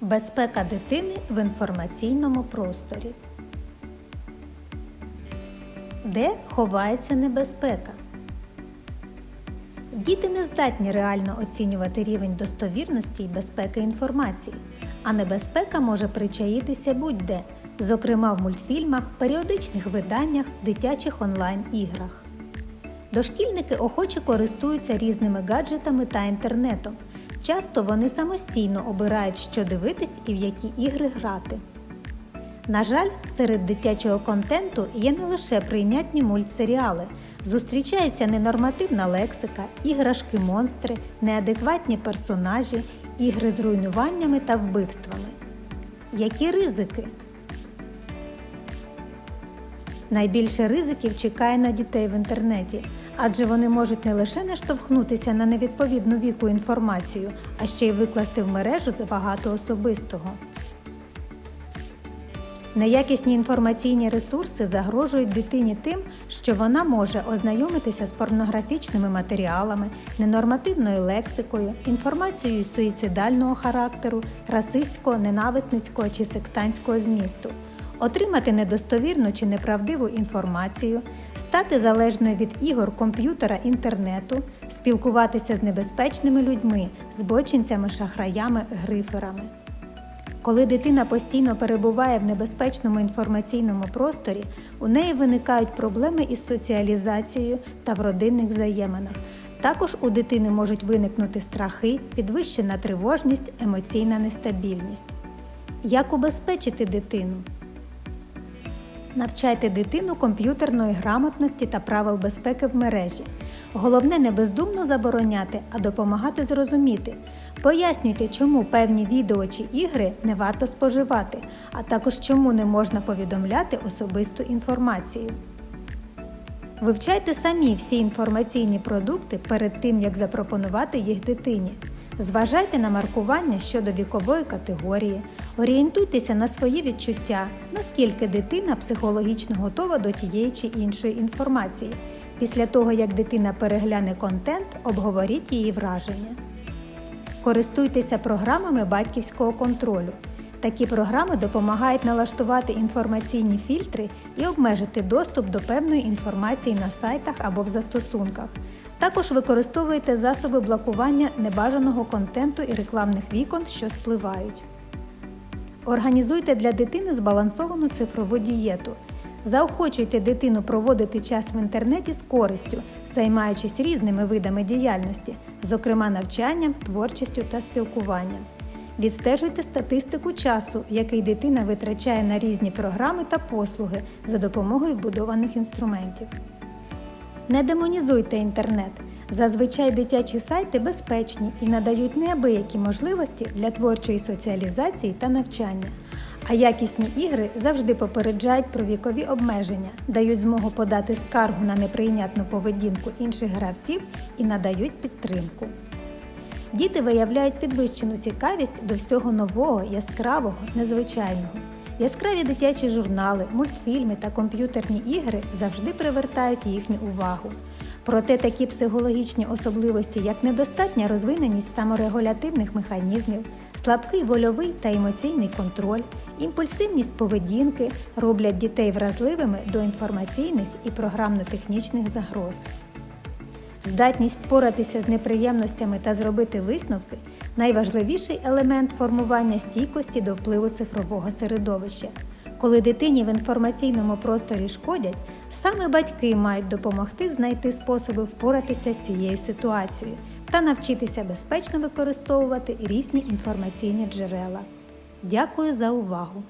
Безпека дитини в інформаційному просторі. Де ховається небезпека? Діти не здатні реально оцінювати рівень достовірності і безпеки інформації, а небезпека може причаїтися будь-де, зокрема в мультфільмах, періодичних виданнях, дитячих онлайн-іграх. Дошкільники охоче користуються різними гаджетами та інтернетом. Часто вони самостійно обирають, що дивитись і в які ігри грати. На жаль, серед дитячого контенту є не лише прийнятні мультсеріали, зустрічається ненормативна лексика, іграшки монстри, неадекватні персонажі, ігри з руйнуваннями та вбивствами. Які ризики? Найбільше ризиків чекає на дітей в інтернеті, адже вони можуть не лише наштовхнутися на невідповідну віку інформацію, а ще й викласти в мережу забагато особистого. Неякісні інформаційні ресурси загрожують дитині тим, що вона може ознайомитися з порнографічними матеріалами, ненормативною лексикою, інформацією суїцидального характеру, расистського, ненависницького чи секстанського змісту, отримати недостовірну чи неправдиву інформацію, стати залежною від ігор, комп'ютера, інтернету, спілкуватися з небезпечними людьми, збочинцями, шахраями, гриферами. Коли дитина постійно перебуває в небезпечному інформаційному просторі, у неї виникають проблеми із соціалізацією та в родинних взаєминах. Також у дитини можуть виникнути страхи, підвищена тривожність, емоційна нестабільність. Як убезпечити дитину? Навчайте дитину комп'ютерної грамотності та правил безпеки в мережі. Головне не бездумно забороняти, а допомагати зрозуміти. Пояснюйте, чому певні відео чи ігри не варто споживати, а також чому не можна повідомляти особисту інформацію. Вивчайте самі всі інформаційні продукти перед тим, як запропонувати їх дитині. Зважайте на маркування щодо вікової категорії, орієнтуйтеся на свої відчуття, наскільки дитина психологічно готова до тієї чи іншої інформації. Після того, як дитина перегляне контент, обговоріть її враження. Користуйтеся програмами батьківського контролю. Такі програми допомагають налаштувати інформаційні фільтри і обмежити доступ до певної інформації на сайтах або в застосунках. Також використовуйте засоби блокування небажаного контенту і рекламних вікон, що спливають. Організуйте для дитини збалансовану цифрову дієту. Заохочуйте дитину проводити час в інтернеті з користю, займаючись різними видами діяльності, зокрема навчанням, творчістю та спілкуванням. Відстежуйте статистику часу, який дитина витрачає на різні програми та послуги за допомогою вбудованих інструментів. Не демонізуйте інтернет. Зазвичай дитячі сайти безпечні і надають неабиякі можливості для творчої соціалізації та навчання. А якісні ігри завжди попереджають про вікові обмеження, дають змогу подати скаргу на неприйнятну поведінку інших гравців і надають підтримку. Діти виявляють підвищену цікавість до всього нового, яскравого, незвичайного. Яскраві дитячі журнали, мультфільми та комп'ютерні ігри завжди привертають їхню увагу. Проте такі психологічні особливості, як недостатня розвиненість саморегулятивних механізмів, слабкий вольовий та емоційний контроль, імпульсивність поведінки роблять дітей вразливими до інформаційних і програмно-технічних загроз. Здатність впоратися з неприємностями та зробити висновки найважливіший елемент формування стійкості до впливу цифрового середовища. Коли дитині в інформаційному просторі шкодять, саме батьки мають допомогти знайти способи впоратися з цією ситуацією та навчитися безпечно використовувати різні інформаційні джерела. Дякую за увагу!